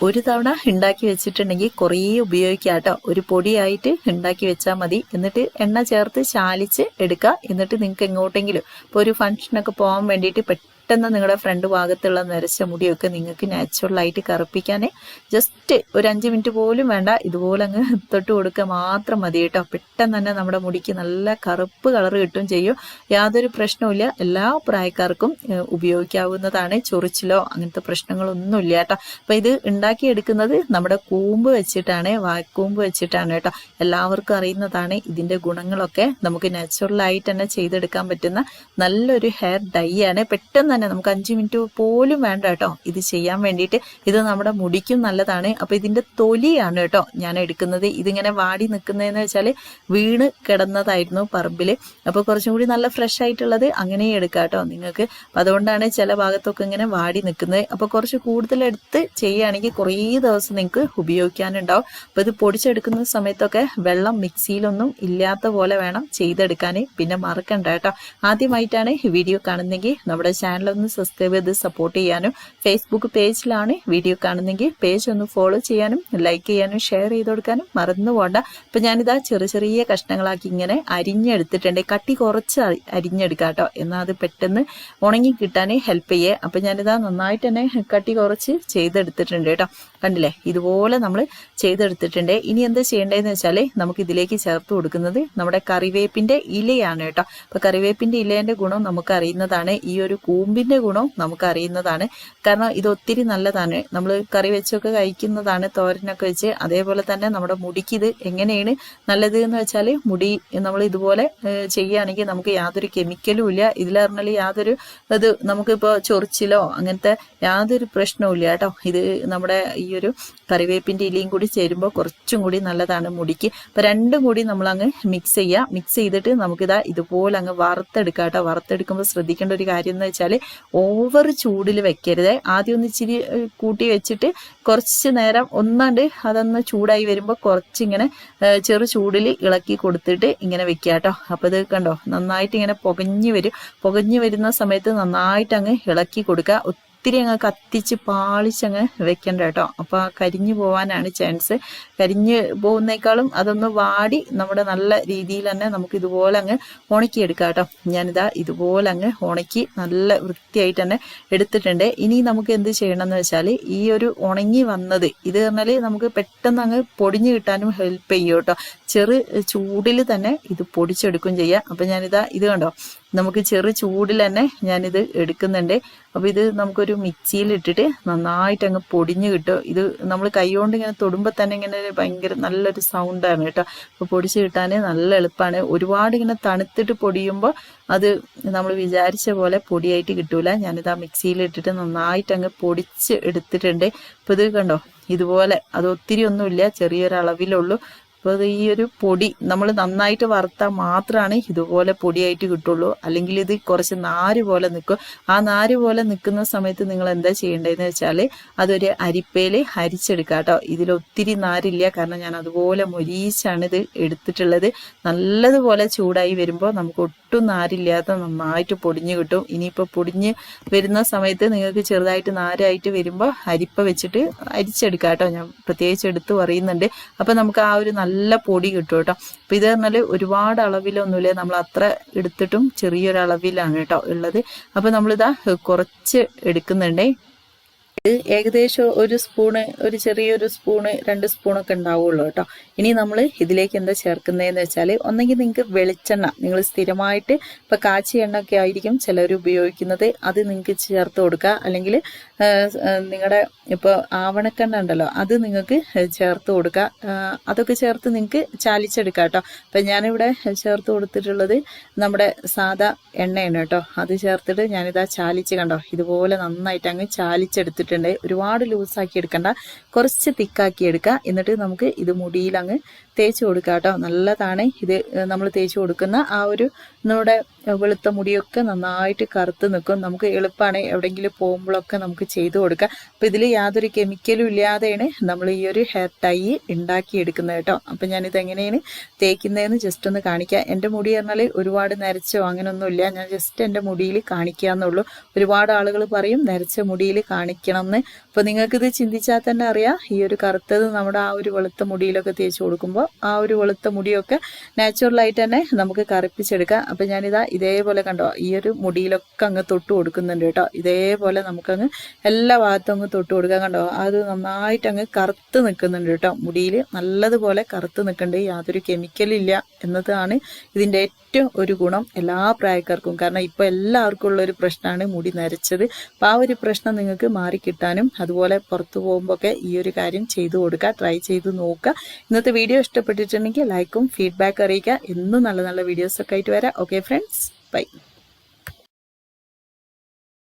ഒരു തവണ ഉണ്ടാക്കി വെച്ചിട്ടുണ്ടെങ്കിൽ കുറേ ഉപയോഗിക്കാം കേട്ടോ ഒരു പൊടിയായിട്ട് ഉണ്ടാക്കി വെച്ചാൽ മതി. എന്നിട്ട് എണ്ണ ചേർത്ത് ചാലിച്ച് എടുക്കുക എന്നിട്ട് നിങ്ങൾക്ക് എങ്ങോട്ടെങ്കിലും ഇപ്പോൾ ഒരു ഫംഗ്ഷനൊക്കെ പോകാൻ വേണ്ടിയിട്ട് പെട്ടെന്ന് നിങ്ങളുടെ ഫ്രണ്ട് ഭാഗത്തുള്ള നരച്ച മുടിയൊക്കെ നിങ്ങൾക്ക് നാച്ചുറലായിട്ട് കറുപ്പിക്കാനേ ജസ്റ്റ് ഒരു അഞ്ച് മിനിറ്റ് പോലും വേണ്ട. ഇതുപോലെ അങ്ങ് തൊട്ട് കൊടുക്കുക മാത്രം മതി കേട്ടോ. പെട്ടെന്ന് തന്നെ നമ്മുടെ മുടിക്ക് നല്ല കറുപ്പ് കളർ കിട്ടും ചെയ്യും. യാതൊരു പ്രശ്നവുമില്ല എല്ലാ പ്രായക്കാർക്കും ഉപയോഗിക്കാവുന്നതാണ് ചൊറിച്ചിലോ അങ്ങനത്തെ പ്രശ്നങ്ങളൊന്നുമില്ല കേട്ടോ. അപ്പൊ ഇത് ഉണ്ടാക്കിയെടുക്കുന്നത് നമ്മുടെ കൂമ്പ് വെച്ചിട്ടാണ് വാക്കൂമ്പ് വെച്ചിട്ടാണ് കേട്ടോ. എല്ലാവർക്കും അറിയുന്നതാണ് ഇതിന്റെ ഗുണങ്ങളൊക്കെ. നമുക്ക് നാച്ചുറൽ ആയിട്ട് തന്നെ ചെയ്തെടുക്കാൻ പറ്റുന്ന നല്ലൊരു ഹെയർ ഡൈ ആണ്. പെട്ടെന്ന് തന്നെ. നമുക്ക് അഞ്ച് മിനിറ്റ് പോലും വേണ്ട കേട്ടോ ഇത് ചെയ്യാൻ വേണ്ടിയിട്ട്. ഇത് നമ്മുടെ മുടിക്കും നല്ലതാണ്. അപ്പോൾ ഇതിന്റെ തൊലിയാണ് കേട്ടോ ഞാൻ എടുക്കുന്നത്. ഇതിങ്ങനെ വാടി നിൽക്കുന്നതെന്ന് വെച്ചാൽ വീണ് കിടന്നതായിരുന്നു പറമ്പിൽ അപ്പോൾ കുറച്ചും കൂടി നല്ല ഫ്രഷ് ആയിട്ടുള്ളത് അങ്ങനെ എടുക്കാം കേട്ടോ നിങ്ങൾക്ക്. അപ്പൊ അതുകൊണ്ടാണ് ചില ഭാഗത്തൊക്കെ ഇങ്ങനെ വാടി നിൽക്കുന്നത്. അപ്പോൾ കുറച്ച് കൂടുതലെടുത്ത് ചെയ്യുകയാണെങ്കിൽ കുറേ ദിവസം നിങ്ങൾക്ക് ഉപയോഗിക്കാനുണ്ടാവും. അപ്പൊ ഇത് പൊടിച്ചെടുക്കുന്ന സമയത്തൊക്കെ വെള്ളം മിക്സിയിലൊന്നും ഇല്ലാത്ത പോലെ വേണം ചെയ്തെടുക്കാൻ പിന്നെ മറക്കണ്ട കേട്ടോ. ആദ്യമായിട്ടാണ് വീഡിയോ കാണുന്നെങ്കിൽ നമ്മുടെ ചാനൽ ഒന്ന് സബ്സ്ക്രൈബ് ചെയ്ത് സപ്പോർട്ട് ചെയ്യാനും ഫേസ്ബുക്ക് പേജിലാണ് വീഡിയോ കാണുന്നെങ്കിൽ പേജ് ഒന്ന് ഫോളോ ചെയ്യാനും ലൈക്ക് ചെയ്യാനും ഷെയർ ചെയ്ത് കൊടുക്കാനും മറന്നു പോകണ്ട ഇപ്പം ഞാനിതാ ചെറിയ ചെറിയ കഷ്ണങ്ങളാക്കി ഇങ്ങനെ അരിഞ്ഞെടുത്തിട്ടുണ്ട്. കട്ടി കുറച്ച് അരി- അരിഞ്ഞെടുക്കാം കേട്ടോ. എന്നാൽ അത് പെട്ടെന്ന് ഉണങ്ങി കിട്ടാൻ ഹെൽപ്പ് ചെയ്യേ. അപ്പം ഞാനിതാ നന്നായിട്ട് തന്നെ കട്ടി കുറച്ച് ചെയ്തെടുത്തിട്ടുണ്ട് കേട്ടോ. കണ്ടില്ലേ? ഇതുപോലെ നമ്മൾ ചെയ്തെടുത്തിട്ടുണ്ട്. ഇനി എന്താ ചെയ്യേണ്ടതെന്ന് വെച്ചാൽ നമുക്ക് ഇതിലേക്ക് ചേർത്ത് കൊടുക്കുന്നത് നമ്മുടെ കറിവേപ്പിന്റെ ഇലയാണ് കേട്ടോ. അപ്പോൾ കറിവേപ്പിന്റെ ഇലേന്റെ ഗുണം നമുക്ക് അറിയുന്നതാണ്. ഈ ഒരു കൂമ്പിന്റെ ഗുണം നമുക്ക് അറിയുന്നതാണ്. കാരണം ഇത് ഒത്തിരി നല്ലതാണ്. നമ്മൾ കറി വെച്ചൊക്കെ കഴിക്കുന്നതാണ് തോരനൊക്കെ വെച്ച്. അതേപോലെ തന്നെ നമ്മുടെ മുടിക്ക് ഇത് എങ്ങനെയാണ് നല്ലത് എന്ന് വെച്ചാൽ മുടി നമ്മൾ ഇതുപോലെ ചെയ്യുകയാണെങ്കിൽ നമുക്ക് യാതൊരു കെമിക്കലും ഇല്ല. ഇതിൽ പറഞ്ഞാൽ യാതൊരു ഇത് നമുക്കിപ്പോൾ ചൊറിച്ചിലോ അങ്ങനത്തെ യാതൊരു പ്രശ്നവും ഇല്ല കേട്ടോ. ഇത് നമ്മുടെ ഈ ഒരു കറിവേപ്പിന്റെ ഇലയും കൂടി ചേരുമ്പോൾ കുറച്ചും കൂടി നല്ലതാണ് മുടിക്ക്. അപ്പോൾ രണ്ടും കൂടി നമ്മളങ്ങ് മിക്സ് ചെയ്യുക. മിക്സ് ചെയ്തിട്ട് നമുക്കിതാ ഇതുപോലെ അങ്ങ് വറുത്തെടുക്കാം കേട്ടോ. വറുത്തെടുക്കുമ്പോൾ ശ്രദ്ധിക്കേണ്ട ഒരു കാര്യം എന്ന് വെച്ചാൽ ഓവർ ചൂടിൽ വെക്കരുത്. ആദ്യം ഒന്ന് ഇച്ചിരി കൂട്ടി വെച്ചിട്ട് കുറച്ച് നേരം ഒന്നാണ്ട് അതൊന്ന് ചൂടായി വരുമ്പോൾ കുറച്ചിങ്ങനെ ചെറു ചൂടിൽ ഇളക്കി കൊടുത്തിട്ട് ഇങ്ങനെ വെക്കുക കേട്ടോ. അപ്പോൾ ഇത് കണ്ടോ? നന്നായിട്ട് ഇങ്ങനെ പുകഞ്ഞു വരും. പുകഞ്ഞു വരുന്ന സമയത്ത് നന്നായിട്ട് അങ്ങ് ഇളക്കി കൊടുക്കുക. ഒത്തിരി അങ്ങ് കത്തിച്ച് പാളിച്ചങ്ങ് വെക്കണ്ട കേട്ടോ. അപ്പോൾ കരിഞ്ഞു പോകാനാണ് ചാൻസ് കരിഞ്ഞ് പോകുന്നേക്കാളും അതൊന്ന് വാടി നമ്മുടെ നല്ല രീതിയിൽ തന്നെ നമുക്ക് ഇതുപോലെ അങ്ങ് ഉണക്കിയെടുക്കാം കേട്ടോ. ഞാനിതാ ഇതുപോലെ അങ്ങ് ഉണക്കി നല്ല വൃത്തിയായിട്ട് തന്നെ എടുത്തിട്ടുണ്ട്. ഇനി നമുക്ക് എന്ത് ചെയ്യണം എന്ന് വെച്ചാൽ ഈ ഒരു ഉണങ്ങി വന്നത് ഇത് പറഞ്ഞാൽ നമുക്ക് പെട്ടെന്ന് അങ്ങ് പൊടിഞ്ഞു കിട്ടാനും ഹെൽപ്പ് ചെയ്യും കേട്ടോ. ചെറു ചൂടിൽ തന്നെ ഇത് പൊടിച്ചെടുക്കും ചെയ്യാം. അപ്പം ഞാനിതാ ഇത് കണ്ടോ? നമുക്ക് ചെറു ചൂടിൽ തന്നെ ഞാനിത് എടുക്കുന്നുണ്ട്. അപ്പോൾ ഇത് നമുക്കൊരു മിക്സിയിൽ ഇട്ടിട്ട് നന്നായിട്ട് അങ്ങ് പൊടിഞ്ഞു കിട്ടും. ഇത് നമ്മൾ കൈകൊണ്ട് ഇങ്ങനെ തൊടുമ്പോൾ തന്നെ ഇങ്ങനെ ഭയങ്കര നല്ലൊരു സൗണ്ടാണ് കേട്ടോ. അപ്പോൾ പൊടിച്ച് കിട്ടാൻ നല്ല എളുപ്പമാണ് ഒരുപാട് ഇങ്ങനെ തണുത്തിട്ട് പൊടിയുമ്പോൾ അത് നമ്മൾ വിചാരിച്ച പോലെ പൊടിയായിട്ട് കിട്ടൂല. ഞാനിത് ആ മിക്സിയിൽ ഇട്ടിട്ട് നന്നായിട്ട് അങ്ങ് പൊടിച്ച് എടുത്തിട്ടുണ്ട്. അപ്പോൾ ഇത് കണ്ടോ? ഇതുപോലെ. അത് ഒത്തിരി ഒന്നുമില്ല. ചെറിയൊരു അളവിലുള്ളൂ അപ്പോൾ ഈ ഒരു പൊടി നമ്മൾ നന്നായിട്ട് വറുത്താൽ മാത്രമാണ് ഇതുപോലെ പൊടിയായിട്ട് കിട്ടുള്ളൂ. അല്ലെങ്കിൽ ഇത് കുറച്ച് നാര് പോലെ നിൽക്കും ആ നാര് പോലെ നിൽക്കുന്ന സമയത്ത് നിങ്ങൾ എന്താ ചെയ്യേണ്ടതെന്ന് വെച്ചാൽ അതൊരു അരിപ്പയിൽ അരിച്ചെടുക്കുക കേട്ടോ ഇതിലൊത്തിരി നാരില്ല. കാരണം ഞാൻ അതുപോലെ മൊരീച്ചാണ് ഇത് എടുത്തിട്ടുള്ളത്. നല്ലതുപോലെ ചൂടായി വരുമ്പോൾ നമുക്ക് ഒട്ടും നാരില്ലാതെ നന്നായിട്ട് പൊടിഞ്ഞ് കിട്ടും. ഇനിയിപ്പോൾ പൊടിഞ്ഞ് വരുന്ന സമയത്ത് നിങ്ങൾക്ക് ചെറുതായിട്ട് നാരായിട്ട് വരുമ്പോൾ അരിപ്പ വെച്ചിട്ട് അരിച്ചെടുക്കാം കേട്ടോ. ഞാൻ പ്രത്യേകിച്ച് എടുത്ത് പറയുന്നുണ്ട്. അപ്പോൾ നമുക്ക് ആ ഒരു നല്ല പൊടി കിട്ടും കേട്ടോ. അപ്പം ഇത് പറഞ്ഞാൽ ഒരുപാട് അളവിലൊന്നുമില്ല. നമ്മൾ അത്ര എടുത്തിട്ടും ചെറിയൊരളവിലാണ് കേട്ടോ ഉള്ളത്. അപ്പം നമ്മളിതാ കുറച്ച് എടുക്കുന്നുണ്ടേ. ഏകദേശം ഒരു സ്പൂണ് ഒരു ചെറിയൊരു സ്പൂണ് രണ്ട് സ്പൂണൊക്കെ ഉണ്ടാവുള്ളൂ കേട്ടോ. ഇനി നമ്മൾ ഇതിലേക്ക് എന്താ ചേർക്കുന്നതെന്ന് വെച്ചാൽ ഒന്നെങ്കിൽ നിങ്ങൾക്ക് വെളിച്ചെണ്ണ നിങ്ങൾ സ്ഥിരമായിട്ട് ഇപ്പം കാച്ചി എണ്ണ ഒക്കെ ആയിരിക്കും ചിലർ ഉപയോഗിക്കുന്നത്. അത് നിങ്ങൾക്ക് ചേർത്ത് കൊടുക്കുക. അല്ലെങ്കിൽ നിങ്ങളുടെ ഇപ്പോൾ ആവണക്കെണ്ണ ഉണ്ടല്ലോ അത് നിങ്ങൾക്ക് ചേർത്ത് കൊടുക്കുക. അതൊക്കെ ചേർത്ത് നിങ്ങൾക്ക് ചാലിച്ചെടുക്കാം കേട്ടോ. അപ്പം ഞാനിവിടെ ചേർത്ത് കൊടുത്തിട്ടുള്ളത് നമ്മുടെ സാധാ എണ്ണയാണ് കേട്ടോ. അത് ചേർത്തിട്ട് ഞാനിതാ ചാലിച്ച് കണ്ടോ ഇതുപോലെ നന്നായിട്ട് അങ്ങ് ചാലിച്ചെടുത്തിട്ടുണ്ട്. ഒരുപാട് ലൂസാക്കി എടുക്കണ്ട. കുറച്ച് തിക്കാക്കി എടുക്കുക എന്നിട്ട് നമുക്ക് ഇത് മുടിയിൽ അങ്ങ് തേച്ച് കൊടുക്കുക കേട്ടോ. നല്ലതാണ്. ഇത് നമ്മൾ തേച്ച് കൊടുക്കുന്ന ആ ഒരു നമ്മുടെ വെളുത്ത മുടിയൊക്കെ നന്നായിട്ട് കറുത്ത് നിൽക്കും. നമുക്ക് എളുപ്പമാണ് എവിടെയെങ്കിലും പോകുമ്പോഴൊക്കെ നമുക്ക് ചെയ്തു കൊടുക്കാം അപ്പോൾ ഇതിൽ യാതൊരു കെമിക്കലും ഇല്ലാതെയാണ് നമ്മൾ ഈ ഒരു ഹെയർ ടൈ ഉണ്ടാക്കിയെടുക്കുന്നത് കേട്ടോ. അപ്പം ഞാനിത് എങ്ങനെയാണ് തേക്കുന്നതെന്ന് ജസ്റ്റ് ഒന്ന് കാണിക്കാം. എന്റെ മുടി പറഞ്ഞാൽ ഒരുപാട് നരച്ചോ അങ്ങനെയൊന്നുമില്ല ഞാൻ ജസ്റ്റ് എന്റെ മുടിയിൽ കാണിക്കാന്നുള്ളൂ ഒരുപാട് ആളുകൾ പറയും നരച്ച മുടിയിൽ കാണിക്കണം എന്ന് അപ്പോൾ നിങ്ങൾക്കിത് ചിന്തിച്ചാൽ തന്നെ അറിയാം. ഈ ഒരു കറുത്തത് നമ്മുടെ ആ ഒരു വെളുത്ത മുടിയിലൊക്കെ തേച്ച് കൊടുക്കുമ്പോൾ ആ ഒരു വെളുത്ത മുടിയൊക്കെ നാച്ചുറലായിട്ട് തന്നെ നമുക്ക് കറുപ്പിച്ചെടുക്കാം. അപ്പം ഞാനിതാ ഇതേപോലെ കണ്ടോ ഈ ഒരു മുടിയിലൊക്കെ അങ്ങ് തൊട്ട് കൊടുക്കുന്നുണ്ട് കേട്ടോ. ഇതേപോലെ നമുക്കങ്ങ് എല്ലാ ഭാഗത്തും അങ്ങ് തൊട്ട് കൊടുക്കാം കണ്ടോ. അത് നന്നായിട്ട് അങ്ങ് കറുത്ത് നിൽക്കുന്നുണ്ട് കേട്ടോ. മുടിയിൽ നല്ലതുപോലെ കറുത്ത് നിൽക്കുന്നുണ്ട്. യാതൊരു കെമിക്കലില്ല എന്നതാണ് ഇതിന്റെ ഏറ്റവും ഒരു ഗുണം എല്ലാ പ്രായക്കാർക്കും. കാരണം ഇപ്പോൾ എല്ലാവർക്കും ഉള്ള ഒരു പ്രശ്നമാണ് മുടി നരച്ചത്. അപ്പോൾ ആ ഒരു പ്രശ്നം നിങ്ങൾക്ക് മാറിക്കിട്ടാനും അതുപോലെ പുറത്തു പോകുമ്പോഴൊക്കെ ഈ ഒരു കാര്യം ചെയ്തു കൊടുക്കുക ട്രൈ ചെയ്ത് നോക്കുക. ഇന്നത്തെ വീഡിയോ ഇഷ്ടപ്പെട്ടിട്ടുണ്ടെങ്കിൽ ലൈക്കും ഫീഡ്ബാക്ക് അറിയിക്കുക. എന്നും നല്ല നല്ല വീഡിയോസൊക്കെ ആയിട്ട് വരാം. Okay friends bye